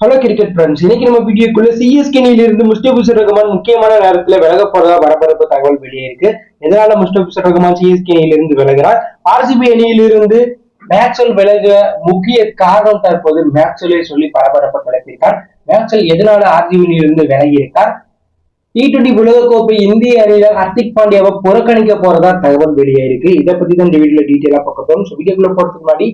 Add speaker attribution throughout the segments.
Speaker 1: Hello cricket friends இன்னைக்கு நம்ம வீடியோக்குள்ள சிஎஸ்கே இருந்து முஸ்டபிசுர் ரஹ்மான் முக்கியமான நேரத்துல விலக போறதா பரபரப்பு தகவல் வெளியே இருக்கு. எதனால முஸ்டபிசுர் ரஹ்மான் சிஎஸ்கே இருந்து விலகிறார்? ஆர்சிபி அணியிலிருந்து மேக்ஸ்வெல் விலக முக்கிய காரணம் தற்போது மேக்ஸ்வெல்லை சொல்லி பரபரப்பை கிளப்பியிருக்கார் மேக்ஸ்வெல் எதனால ஆர்சிபி இருந்து விலகி இருக்கார் டி டுவெண்டி உலகக்கோப்பை இந்திய அணியில ஹர்திக் பாண்டியாவை புறக்கணிக்க போறதா தகவல் வெளியே இருக்கு. இதை பத்தி தான் இந்த வீடியோல டீட்டெயிலா பார்க்க போறோம். வீடியோக்குள்ள போறதுக்கு முன்னாடி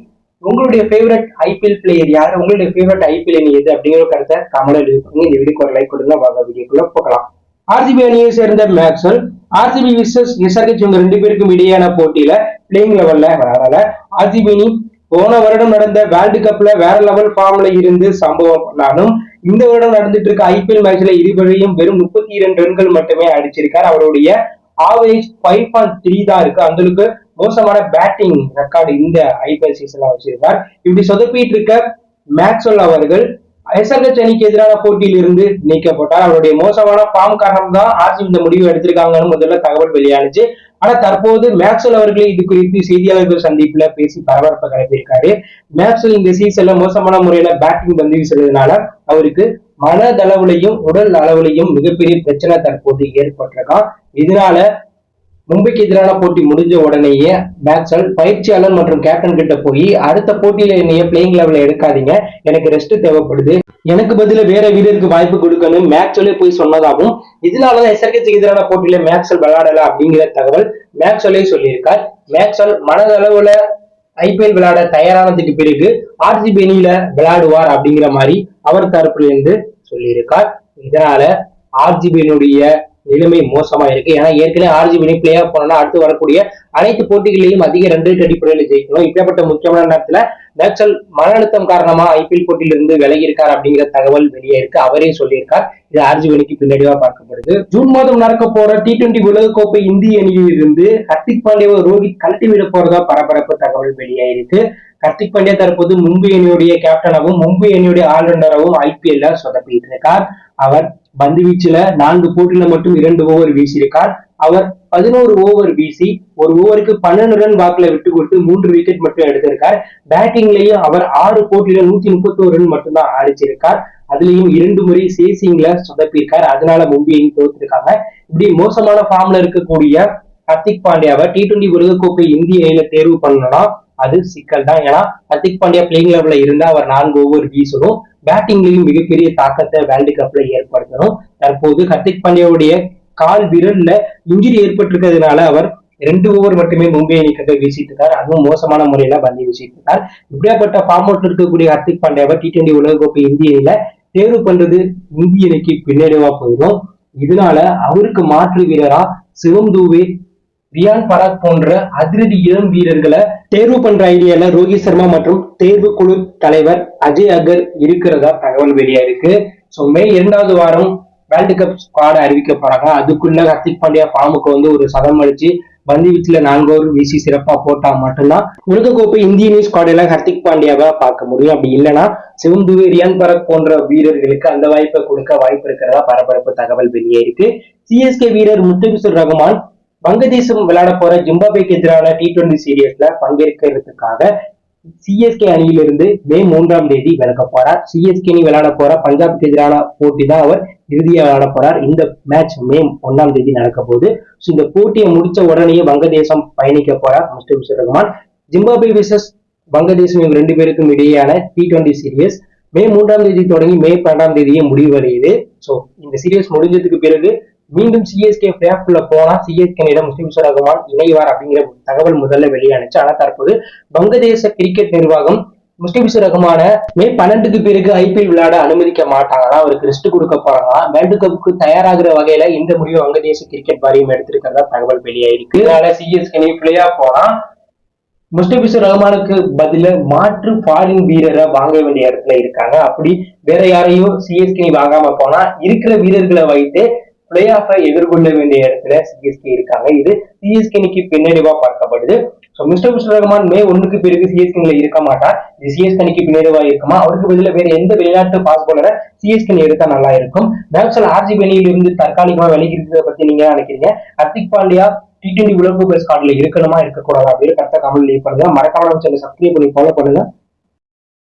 Speaker 1: உங்களுடைய ஃபேவரட் ஐபிஎல் பிளேயர் யார்? உங்களுடைய ஃபேவரட் ஐபிஎல் அணி எது? அப்படிங்கிற ஒரு கருத்தை கமல பண்ணுங்க இந்த வீடியோக்கு ஒரு லைக் கொடுங்க. வாங்க வீடியோக்குள்ள போகலாம். ஆர்சிபி அணியை சேர்ந்த மேக்ஸ்வெல் ஆர்சிபி விசஸ் எஸ்ஆர்ஹெச் இவங்க ரெண்டு பேருக்கும் இடையேயான போட்டியில பிளேயிங் லெவல்ல விளையாடல ஆர்சிபி அணி போன வருடம் நடந்த வேர்ல்டு கப்ல வேற லெவல் ஃபார்ம்ல இருந்து சம்பவம் பண்ணாலும் இந்த வருடம் நடந்துட்டு இருக்க ஐபிஎல் மேட்ச்ல இருவரையும் வெறும் முப்பத்தி இரண்டு ரன்கள் மட்டுமே அடிச்சிருக்கார். அவருடைய ஆவரேஜ் ஃபைவ் பாயிண்ட் த்ரீ தான் இருக்கு. அந்த அளவுக்கு மோசமான பேட்டிங் ரெக்கார்டு இந்த ஐபிஎல் சீசன்ல வச்சிருக்கார் இப்படி சொதப்பிட்டு இருக்க மேக்ஸ்வெல் அவர்கள் எஸ்ஆர்ஹெச் அணிக்கு எதிரான போட்டியில் இருந்து நீக்கப்பட்டார். அவருடைய மோசமான ஃபார்ம் காரணம் தான் ஆர்சி இந்த முடிவு எடுத்திருக்காங்கன்னு முதல்ல தகவல் வெளியானுச்சு. ஆனா தற்போது மேக்ஸ்வெல் அவர்களே இது குறித்து செய்தியாளர்கள் சந்திப்புல பேசி பரபரப்பை கிளப்பியிருக்காரு. மேக்ஸ்வெல் இந்த சீசன்ல மோசமான முறையில பேட்டிங் பந்து வீசுறதுனால அவருக்கு மனதளவுலையும் உடல் அளவுலையும் மிகப்பெரிய பிரச்சனை தற்போது ஏற்பட்டிருக்கான். இதனால மும்பைக்கு எதிரான போட்டி முடிஞ்ச உடனேயே மேக்ஸ்வெல் பயிற்சியாளர் மற்றும் கேப்டன் கிட்ட போய் அடுத்த போட்டியில என்னைய பிளேயிங் லெவலில் எடுக்காதீங்க. எனக்கு ரெஸ்ட் தேவைப்படுது. எனக்கு பதில வேற வீரருக்கு வாய்ப்பு கொடுக்கணும். மேக்ஸ்வெல்லே போய் சொன்னதாகவும் இதனாலதான் எஸ்ஆர்கேக்கு எதிரான போட்டியில மேக்ஸ்வெல் விளையாடல அப்படிங்கிற தகவல் மேக்ஸ்வெல்லே சொல்லியிருக்கார். மேக்ஸ்வெல் மனதளவுல ஐபிஎல் விளையாட தயாரானதுக்கு பிறகு ஆர்சிபி அணியில விளையாடுவார் அப்படிங்கிற மாதிரி அவர் தரப்புல இருந்து சொல்லியிருக்கார். இதனால ஆர்ஜிபியினுடைய நிலைமை மோசமா இருக்கு. ஏன்னா ஏற்கனவே ஆர்ஜிபி பிளே ஆஃப் அடுத்து வரக்கூடிய அனைத்து போட்டிகளையும் அதிக ரன் ரேட் அடிப்படையில் ஜெயிக்கணும். இப்படிப்பட்ட முக்கியமான நேரத்துல மேக்சல் மன அழுத்தம் காரணமா ஐபிஎல் போட்டியிலிருந்து விலகி இருக்கார் அப்படிங்கிற தகவல் வெளியே இருக்கு. அவரே சொல்லியிருக்கார். இது ஆர்ஜிபிக்கு பின்னடிவா பார்க்கப்படுது. ஜூன் மாதம் நடக்க போற டி டுவெண்டி உலகக்கோப்பை இந்திய அணியில் இருந்து ஹர்திக் பாண்டியாவை ரோஹித் கழட்டி விட போறதா பரபரப்பு தகவல் வெளியாயிருக்கு ஹர்திக் பாண்டியா தற்போது மும்பை அணியுடைய கேப்டனாகவும் மும்பை அணியுடைய ஆல்ரவுண்டராகவும் ஐபிஎல்ல சொதப்பிட்டு இருக்கார். அவர் பந்து வீச்சுல நான்கு போட்டியில மட்டும் இரண்டு ஓவர் வீசியிருக்கார். அவர் பதினோரு ஓவர் வீசி ஒரு ஓவருக்கு பன்னெண்டு ரன் வாக்குல விட்டு கொடுத்து மூன்று விக்கெட் மட்டும் எடுத்திருக்கார். பேட்டிங்லயும் அவர் ஆறு போட்டியில நூத்தி முப்பத்தோரு ரன் மட்டும்தான் அடிச்சிருக்கார். அதுலயும் இரண்டு முறை சேசிங்ல சொதப்பியிருக்கார். அதனால மும்பை தோத்துருக்காங்க. இப்படி மோசமான ஃபார்ம்ல இருக்கக்கூடிய ஹர்திக் பாண்டியாவை டி டுவெண்டி உலகக்கோப்பை இந்திய அணியில தேர்வு பண்ணணும்னா அது சிக்கல் தான் ஏன்னா ஹர்திக் பாண்டியா பிளேயிங் லெவல்ல இருந்தா அவர் நான்கு ஓவர் வீசணும். பேட்டிங்லயும் மிகப்பெரிய தாக்கத்தை வேர்ல்டு கப்ல ஏற்படுத்தணும். தற்போது ஹர்திக் பாண்டியாவுடைய கால் விரல்ல இன்ஜுரி ஏற்பட்டிருக்கிறதுனால அவர் ரெண்டு ஓவர் மட்டுமே மும்பை அணிக்காக வீசிட்டு இருக்கார். அதுவும் மோசமான முறையில பந்து வீசிட்டு இருக்கார். இப்படியாப்பட்ட ஃபார்ம் அவுட்ல இருக்கக்கூடிய ஹர்திக் பாண்டியாவை டி டுவெண்டி உலகக்கோப்பை இந்திய அணியில தேர்வு பண்றது இந்திய அணிக்கு பின்னடைவா போயிடும். இதனால அவருக்கு மாற்று வீரரா சிவம் தூவே ரியான் பராக் போன்ற அதிரடி இளம் வீரர்களை தேர்வு பண்ற ஐடியால ரோஹித் சர்மா மற்றும் தேர்வு குழு தலைவர் அஜய் அகர் இருக்கிறதா தகவல் வெளியா இருக்கு. ஸோ மே இரண்டாவது வாரம் வேர்ல்டு கப் ஸ்குவாட் அறிவிக்க போறாங்க. அதுக்குள்ள ஹர்திக் பாண்டியா ஃபார்முக்கு வந்து ஒரு சதம் அடிச்சு பந்து வீச்சுல நான்கு ஓவர் வீசி சிறப்பா போட்டா மட்டும்தான் உலகக்கோப்பை இந்திய நியூஸ் ஸ்குவாடில ஹர்திக் பாண்டியாவை பார்க்க முடியும். அப்படி இல்லைன்னா சிவம் துவே ரியான் பரக் போன்ற வீரர்களுக்கு அந்த வாய்ப்பை கொடுக்க வாய்ப்பு இருக்கிறதா பரபரப்பு தகவல் வெளியே இருக்கு. சிஎஸ்கே வீரர் முத்தபிசுர் ரகுமான் வங்கதேசம் விளையாட போற ஜிம்பாபேக்கு எதிரான டி டுவெண்டி சீரியஸ்ல பங்கேற்கிறதுக்காக சிஎஸ்கே அணியிலிருந்து மே மூன்றாம் தேதி விலக போறார். சிஎஸ்கே அணி விளையாட போற பஞ்சாப்க்கு எதிரான போட்டி தான் அவர். இறுதியாக விளையாட போறார். இந்த மேட்ச் மே ஒன்னாம் தேதி நடக்க போகுது. ஸோ இந்த போட்டியை முடிச்ச உடனே வங்கதேசம் பயணிக்க போறார் முஸ்லிம் ரஹ்மான் ஜிம்பாபே விசஸ் வங்கதேசம் இவங்க ரெண்டு பேருக்கும் இடையேயான டி டுவெண்டி சீரியஸ் மே மூன்றாம் தேதி தொடங்கி மே பன்னெண்டாம் தேதியே முடிவடையுது. ஸோ இந்த சீரியஸ் முடிஞ்சதுக்கு பிறகு மீண்டும் சிஎஸ்கே பிளேஆஃப்ல போனா சிஎஸ்கேனிடம் முஸ்லிம் ரகுமான் இணைவார் அப்படிங்கிற தகவல் முதல்ல வெளியானுச்சு. ஆனா தற்போது வங்கதேச கிரிக்கெட் நிர்வாகம் முஸ்லிம் ரஹ்மான மே பன்னெண்டுக்கு பிறகு ஐபிஎல் விளையாட அனுமதிக்க மாட்டாங்களா அவருக்கு ரெஸ்ட் கொடுக்க போறாங்களா வேர்ல்டு கப்புக்கு தயாராகிற வகையில இந்த முடிவு வங்கதேச கிரிக்கெட் வாரியம் எடுத்திருக்கிறதா தகவல் வெளியாயிருக்கு. அதனால சிஎஸ்கே பிளேயா போனா முஸ்டபிசு ரஹ்மானுக்கு பதில மாற்று ஃபாரின் வீரரை வாங்க வேண்டிய இடத்துல இருக்காங்க. அப்படி வேற யாரையும் சிஎஸ்கே வாங்காம போனா இருக்கிற வீரர்களை வைத்து பிளே ஆஃபை எதிர்கொள்ள வேண்டிய இடத்துல சிஎஸ்கே இருக்காங்க. இது சிஎஸ்கேனிக்கு பின்னடைவா பார்க்கப்படுது. ஸோ மிஸ்டர் முஸ்டர் ரஹ்மான் மே ஒன்றுக்கு பிறகு சிஎஸ்கேல இருக்க மாட்டார். இது சிஎஸ்கேனிக்கு பின்னடைவா இருக்குமா? அவருக்கு பதில வேற எந்த வெளிநாட்டு பாஸ் போலரை சிஎஸ்கே எடுத்தா நல்லா இருக்கும். மேக்ஸல் ஆர்ஜி அணியில இருந்து தற்காலிகமா விலகி இருக்கிறத பத்தி நீங்க நினைக்கிறீங்க? ஹர்திக் பாண்டியா டி டுவெண்டி உலக ஸ்காட்ல இருக்கணுமா இருக்கக்கூடாது? அப்படின்னு கரெக்டாக கமெண்ட் லீவ் பண்ணுங்க. மறக்காம நம்ம சேனல் சப்ஸ்கிரைப் பண்ணி ஃபாலோ பண்ணுங்க.